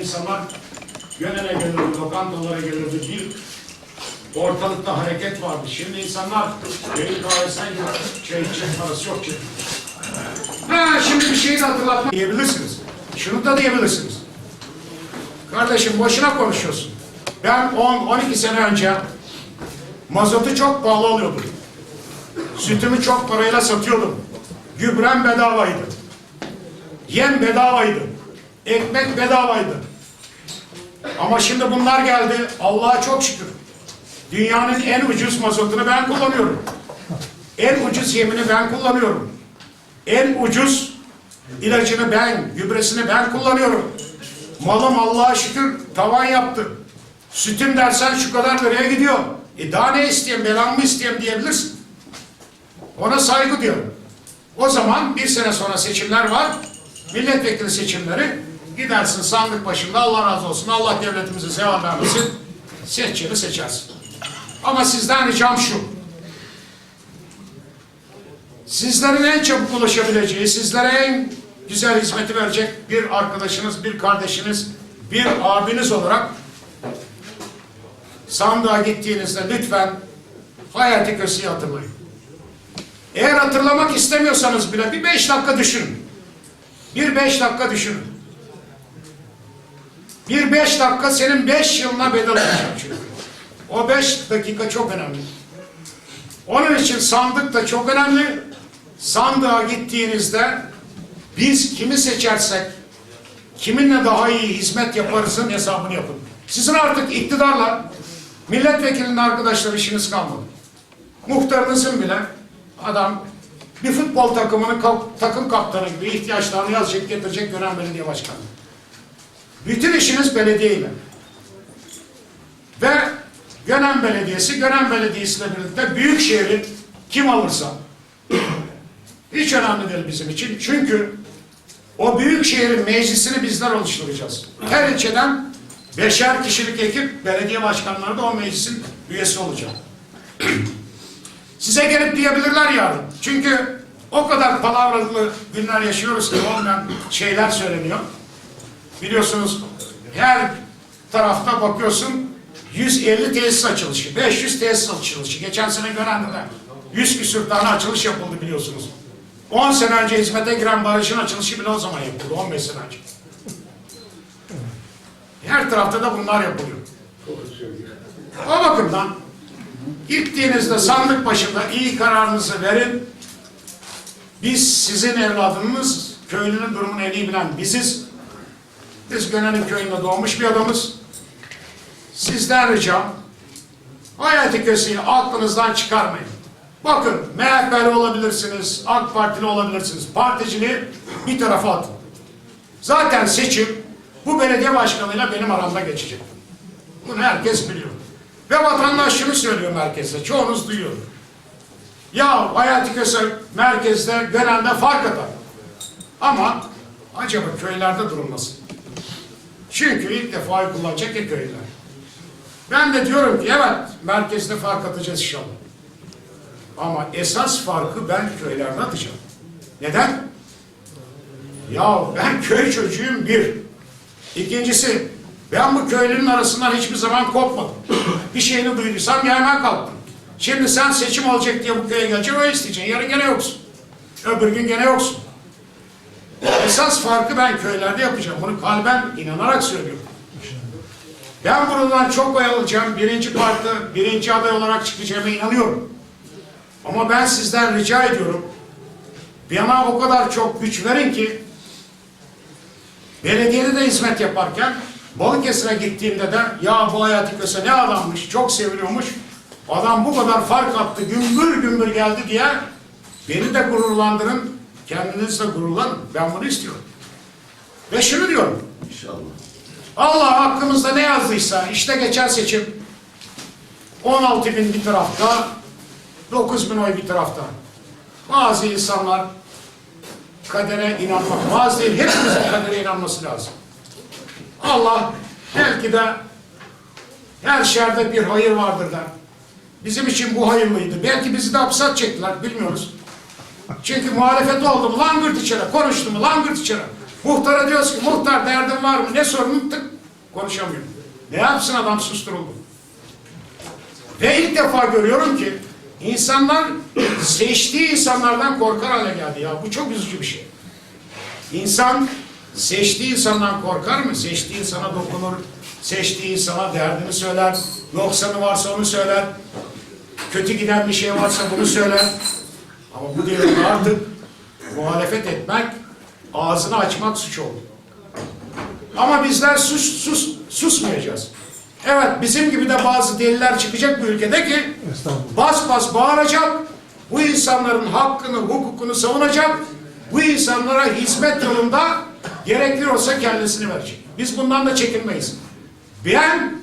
insanlar Gönen'e gelirdi, lokantalara gelirdi. Bir ortalıkta hareket vardı. Şimdi insanlar beyin kahvesine gidip çay içecek parası yok ki. Ha şimdi bir şeyi de hatırlatmak diyebilirsiniz. Şunu da diyebilirsiniz. Kardeşim boşuna konuşuyorsun. Ben 10-12 sene önce mazotu çok pahalı alıyordum. Sütümü çok parayla satıyordum. Gübrem bedavaydı. Yem bedavaydı. Ekmek bedavaydı. Ama şimdi bunlar geldi. Allah'a çok şükür. Dünyanın en ucuz mazotunu ben kullanıyorum. En ucuz yemini ben kullanıyorum. En ucuz ilacını ben, gübresini ben kullanıyorum. Malım Allah'a şükür tavan yaptı. Sütüm dersen şu kadar liraya gidiyor. E daha ne isteyeyim, belamı isteyeyim diyebilirsin. Ona saygı diyorum. O zaman bir sene sonra seçimler var. Milletvekili seçimleri. Gidersin sandık başında Allah razı olsun. Allah devletimize sevam vermesin. Seçeni seçersin. Ama sizden ricam şu. Sizlerin en çabuk ulaşabileceği, sizlere en güzel hizmeti verecek bir arkadaşınız, bir kardeşiniz, bir abiniz olarak sandığa gittiğinizde lütfen Hayati Köse'yi hatırlayın. Eğer hatırlamak istemiyorsanız bile bir beş dakika düşünün. Bir beş dakika düşünün. Bir beş dakika senin beş yılına bedel olacak çünkü. O beş dakika çok önemli. Onun için sandık da çok önemli. Sandığa gittiğinizde biz kimi seçersek kiminle daha iyi hizmet yaparızın hesabını yapın. Sizin artık iktidarla milletvekilinin arkadaşları işiniz kalmadı. Muhtarınızın bile adam bir futbol takımının takım kaptanı gibi ihtiyaçlarını yazacak getirecek dönem belediye başkanı. Bütün işiniz belediyeyle. Ve Gönen Belediyesi, Gönen Belediyesi ile birlikte büyük şehri kim alırsa hiç önemli değil bizim için. Çünkü o büyük şehrin meclisini bizler oluşturacağız. Her ilçeden beşer kişilik ekip belediye başkanları da o meclisin üyesi olacak. Size gelip diyebilirler yarın. Çünkü o kadar palavralı günler yaşıyoruz ki olmayan şeyler söyleniyor. Biliyorsunuz her tarafta bakıyorsun 150 tesis açılışı, 500 tesis açılışı. Geçen sene Gönen'de 100 küsür tane açılış yapıldı biliyorsunuz. 10 sene önce hizmete giren barajın açılışı bile o zaman yapıldı, 15 sene önce. Her tarafta da bunlar yapılıyor. O bakımdan gittiğinizde sandık başında iyi kararınızı verin. Biz sizin evladınız, köylünün durumunu en iyi bilen biziz. Biz Gönen'in köyünde doğmuş bir adamız. Sizden ricam Hayati Köse'yi aklınızdan çıkarmayın. Bakın MHP'li olabilirsiniz, AK Partili olabilirsiniz. Particiliği bir tarafa atın. Zaten seçim bu belediye başkanıyla benim aramda geçecek. Bunu herkes biliyor. Ve vatandaş şunu söylüyor merkezde, çoğunuz duyuyor. Ya Hayati Köse merkezde, Gönen'de fark atar. Ama acaba köylerde durum nasıl? Çünkü ilk defa oy kullanacak ya köylüler. Ben de diyorum ki evet merkezde fark atacağız inşallah. Ama esas farkı ben köylerde atacağım. Neden? Ya ben köy çocuğuyum bir. İkincisi ben bu köylünün arasından hiçbir zaman kopmadım. bir şeyini duyduysam gelmem kalktım. Şimdi sen seçim olacak diye bu köye geleceksin o isteyeceksin. Yarın gene yoksun. Öbür gün gene yoksun. Esas farkı ben köylerde yapacağım. Bunu kalben inanarak söylüyorum. Ben buradan çok oy alacağım. Birinci parti, birinci aday olarak çıkacağıma inanıyorum. Ama ben sizden rica ediyorum. Bana o kadar çok güç verin ki belediyede de hizmet yaparken Balıkesir'e gittiğimde de ya bu Hayati Köse ne adammış, çok seviliyormuş. Adam bu kadar fark attı, gümbür gümbür geldi diye beni de gururlandırın, kendiniz de gururlanın. Ben bunu istiyorum. Ve şunu diyorum. İnşallah. Allah hakkımızda ne yazdıysa işte geçen seçim 16 bin bir tarafta 9 bin oy bir tarafta. Bazı insanlar kadere inanmak, bazı değil hepimizin kadere inanması lazım. Allah belki de her şerde bir hayır vardır da bizim için bu hayırlıydı. Belki bizi de hapse çektiler bilmiyoruz. Çünkü muhalefet oldu mu langırt içeri, konuştu mu langırt içeri. Muhtara diyoruz ki muhtar derdin var mı? Ne sorunun tık konuşamıyor. Ne yapsın adam susturuldu. Ve ilk defa görüyorum ki insanlar seçtiği insanlardan korkar hale geldi ya. Bu çok üzücü bir şey. İnsan seçtiği insandan korkar mı? Seçtiği insana dokunur. Seçtiği insana derdini söyler. Noksanı varsa onu söyler. Kötü giden bir şey varsa bunu söyler. Ama bu devirde artık muhalefet etmek, ağzını açmak suç oldu. Ama bizler sus, sus, susmayacağız. Evet bizim gibi de bazı deliler çıkacak bu ülkede ki bas bas bağıracak, bu insanların hakkını, hukukunu savunacak, bu insanlara hizmet yolunda gerekli olsa kendisini verecek. Biz bundan da çekinmeyiz. Ben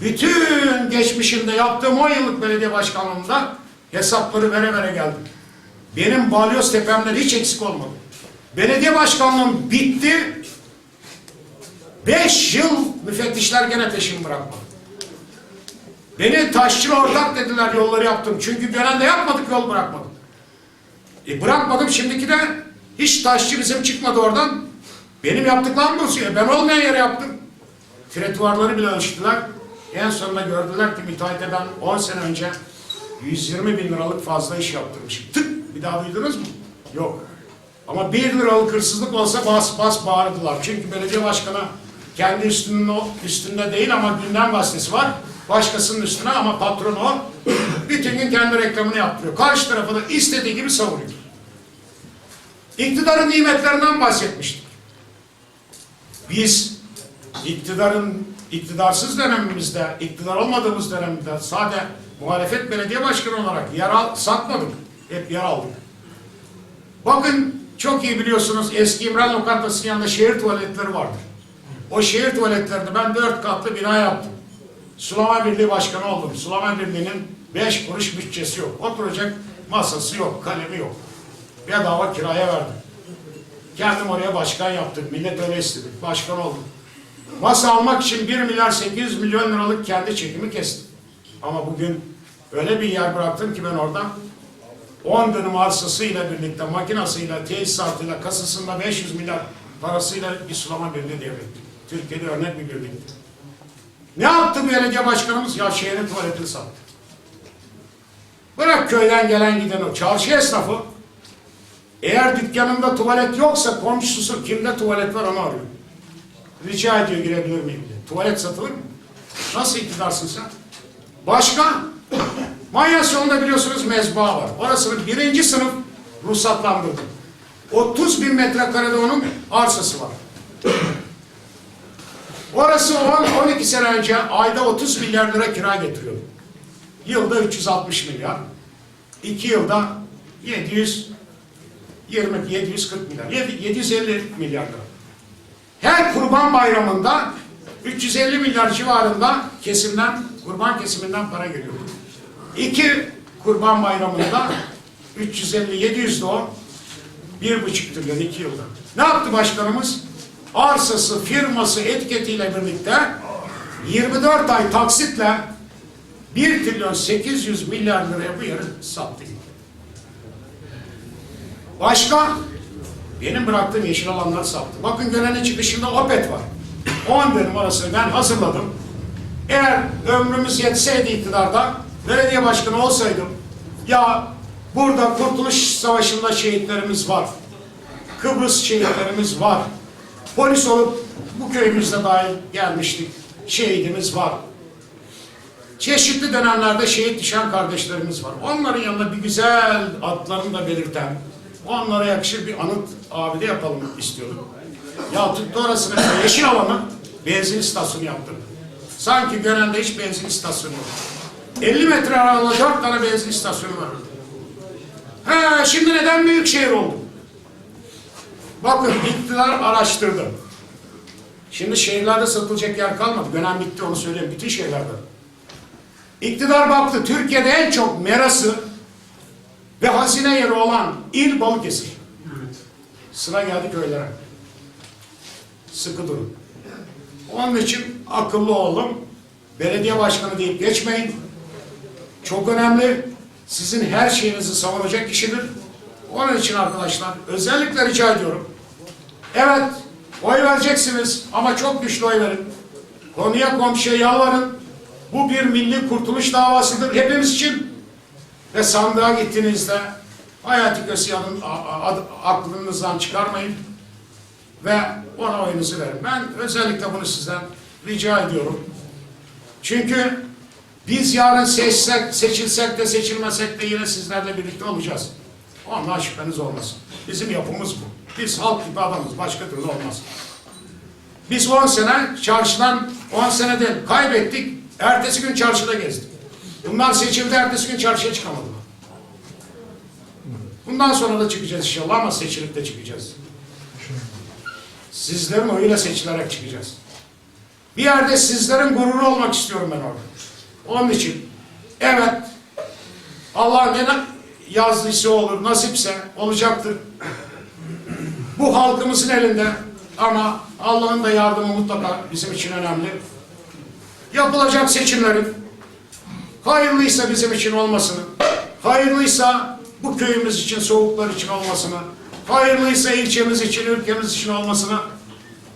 bütün geçmişimde yaptığım 10 yıllık belediye başkanlığında hesapları vere vere geldim. Benim balyoz tepemden hiç eksik olmadı. Belediye başkanlığım bitti. Beş yıl müfettişler gene peşimi bırakmadı. Beni taşçı ortak dediler yolları yaptım. Çünkü dönemde yapmadık yol bırakmadık. E bırakmadım şimdiki de hiç taşçı bizim çıkmadı oradan. Benim yaptıklarım bozuyor. Ben olmayan yere yaptım. Tretuarları bile ölçtüler. En sonunda gördüler ki müteahhite ben 10 sene önce 120 bin liralık fazla iş yaptırmışım. Tık! Bir daha duydunuz mu? Yok. Ama 1 liralık hırsızlık olsa bas bas bağırdılar. Çünkü belediye başkanı kendi üstünün üstünde değil ama gündem gazetesi var. Başkasının üstüne ama patron o. Bütün gün kendi reklamını yaptırıyor. Karşı tarafı da istediği gibi savuruyor. İktidarın nimetlerinden bahsetmiştik. Biz iktidarın iktidarsız dönemimizde, iktidar olmadığımız dönemde sade muhalefet belediye başkanı olarak yer al, satmadık. Hep yer aldık. Bakın çok iyi biliyorsunuz eski İmran Lokantası'nın yanında şehir tuvaletleri vardır. O şehir tuvaletlerinde ben dört katlı bina yaptım. Sulama Birliği Başkanı oldum. Sulama Birliği'nin beş kuruş bütçesi yok. Oturacak masası yok, kalemi yok. Bedava kiraya verdim. Kendim oraya başkan yaptım. Millet öyle istedi. Başkan oldum. Masa almak için 1 milyar 800 milyon liralık kendi çekimi kestim. Ama bugün öyle bir yer bıraktım ki ben orada 10 dönüm arsasıyla birlikte, makinasıyla, tesisatıyla, kasasında 500 milyar parasıyla bir sulama birliği devrettim. Türkiye'de örnek bir birlikti. Ne yaptı belediye başkanımız? Ya şehrin tuvaletini sattı. Bırak köyden gelen giden o. Çarşı esnafı eğer dükkanında tuvalet yoksa komşusu kimde tuvalet var onu arıyor. Rica ediyor girebilir miyim diye. Tuvalet satılır mı? Nasıl iktidarsın sen? Başka? Manyasyon'da biliyorsunuz mezba var. Orasını birinci sınıf ruhsatlandırdı. 30 bin metrekarede onun arsası var. Orası 10-12 sene önce ayda 30 milyar lira kira getiriyordu. Yılda 360 milyar. 2 yılda 700 20 740 milyar. 750 milyar lira. Her kurban bayramında 350 milyar civarında kesimden, kurban kesiminden para geliyor. İki kurban bayramında 350-700 de o. Bir buçuk trilyon iki yılda. Ne yaptı başkanımız? Arsası, firması, etiketiyle birlikte 24 ay taksitle 1 trilyon 800 milyar liraya bu yeri sattı. Başka? Benim bıraktığım yeşil alanları sattı. Bakın Gönen'in çıkışında Opet var. 10 dönüm ben hazırladım. Eğer ömrümüz yetseydi iktidarda, belediye başkanı olsaydım, ya burada Kurtuluş Savaşı'nda şehitlerimiz var. Kıbrıs şehitlerimiz var. Polis olup bu köyümüzde dahil gelmiştik. Şehidimiz var. Çeşitli dönemlerde şehit düşen kardeşlerimiz var. Onların yanında bir güzel adlarını da belirten, onlara yakışır bir anıt abide yapalım istiyorduk. Ya tuttu orasını yeşil alanı benzin istasyonu yaptırdı. Sanki Gönen'de hiç benzin istasyonu yok. 50 metre aralığı 4 tane benzin istasyonu var. He, şimdi neden büyük şehir oldu? Bakın iktidar araştırdı. Şimdi şehirlerde satılacak yer kalmadı. Gönen bitti onu söyleyeyim. Bütün şehirlerde. İktidar baktı Türkiye'de en çok merası ve hazine yeri olan il Balıkesir. Sıra geldi köylere. Sıkı durun. Onun için akıllı olalım. Belediye başkanı deyip geçmeyin. Çok önemli. Sizin her şeyinizi savunacak kişidir. Onun için arkadaşlar özellikle rica ediyorum. Evet Oy vereceksiniz ama çok güçlü oy verin. Konuya komşuya yalvarın. Bu bir milli kurtuluş davasıdır hepimiz için. Ve sandığa gittiğinizde Hayati Kösyal'ın aklınızdan çıkarmayın ve ona oyunuzu verin. Ben özellikle bunu sizden rica ediyorum. Çünkü biz yarın seçsek, seçilsek de seçilmesek de yine sizlerle birlikte olacağız. Ondan şüpheniz olmasın. Bizim yapımız bu. Biz halk gibi adamız. Başka türlü olmaz. Biz 10 sene çarşıdan 10 sene değil kaybettik. Ertesi gün çarşıda gezdik. Bunlar seçildi ertesi gün çarşıya çıkamadılar. Bundan sonra da çıkacağız inşallah ama seçilip de çıkacağız. Sizlerin oyuyla seçilerek çıkacağız. Bir yerde sizlerin gururu olmak istiyorum ben orada. Onun için evet Allah ne yazdıysa olur, nasipse olacaktır. Bu halkımızın elinde ama Allah'ın da yardımı mutlaka bizim için önemli. Yapılacak seçimlerin hayırlıysa bizim için olmasını, hayırlıysa bu köyümüz için, soğuklar için olmasını, hayırlıysa ilçemiz için, ülkemiz için olmasını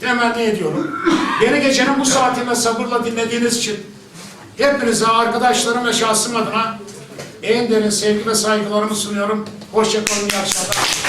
temenni ediyorum. Yeni gecenin bu saatinde sabırla dinlediğiniz için hepinize, arkadaşlarım ve şahsım adına en derin sevgi ve saygılarımı sunuyorum. Hoşçakalın, iyi akşamlar.